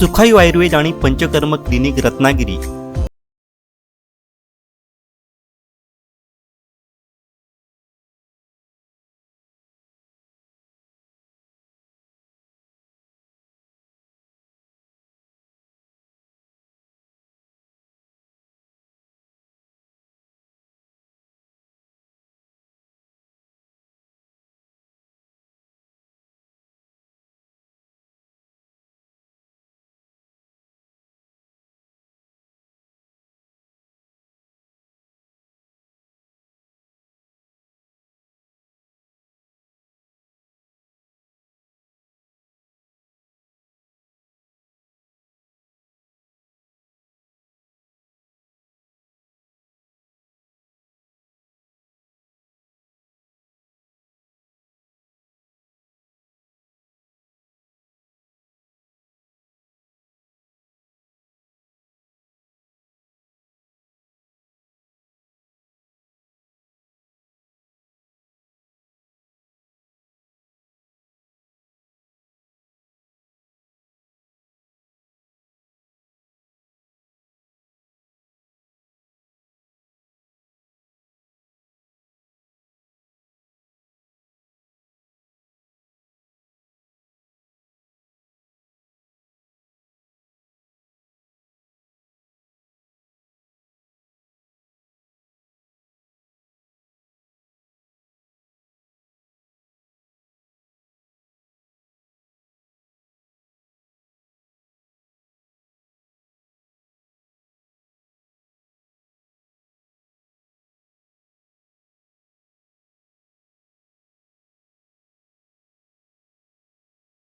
सुखाई आयुर्वेद आणि पंचकर्म क्लिनिक रत्नागिरी.